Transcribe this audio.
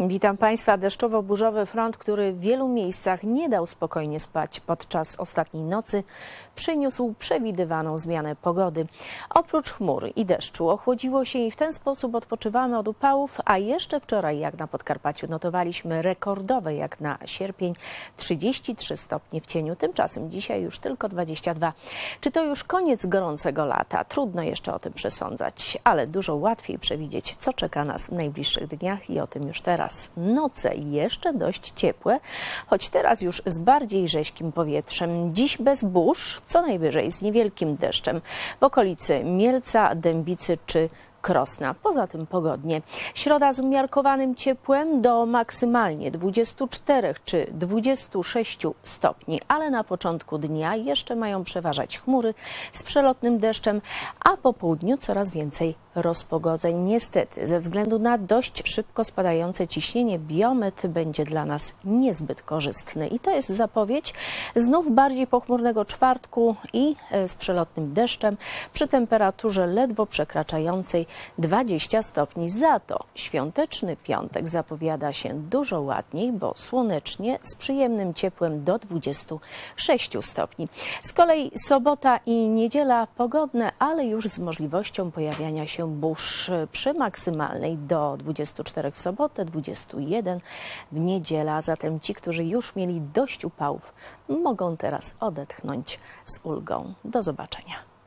Witam Państwa. Deszczowo-burzowy front, który w wielu miejscach nie dał spokojnie spać podczas ostatniej nocy, przyniósł przewidywaną zmianę pogody. Oprócz chmur i deszczu ochłodziło się i w ten sposób odpoczywamy od upałów, a jeszcze wczoraj, jak na Podkarpaciu, notowaliśmy rekordowe, jak na sierpień, 33 stopnie w cieniu. Tymczasem dzisiaj już tylko 22. Czy to już koniec gorącego lata? Trudno jeszcze o tym przesądzać, ale dużo łatwiej przewidzieć, co czeka nas w najbliższych dniach i o tym już teraz. Noce jeszcze dość ciepłe, choć teraz już z bardziej rześkim powietrzem. Dziś bez burz, co najwyżej z niewielkim deszczem w okolicy Mielca, Dębicy czy Krosna. Poza tym pogodnie. Środa z umiarkowanym ciepłem do maksymalnie 24 czy 26 stopni, ale na początku dnia jeszcze mają przeważać chmury z przelotnym deszczem, a po południu coraz więcej rozpogodzeń. Niestety, ze względu na dość szybko spadające ciśnienie, biometr będzie dla nas niezbyt korzystny. I to jest zapowiedź znów bardziej pochmurnego czwartku i e, z przelotnym deszczem przy temperaturze ledwo przekraczającej 20 stopni. Za to świąteczny piątek zapowiada się dużo ładniej, bo słonecznie z przyjemnym ciepłem do 26 stopni. Z kolei sobota i niedziela pogodne, ale już z możliwością pojawiania się burz przy maksymalnej do 24 w sobotę, 21 w niedziela. Zatem ci, którzy już mieli dość upałów, mogą teraz odetchnąć z ulgą. Do zobaczenia.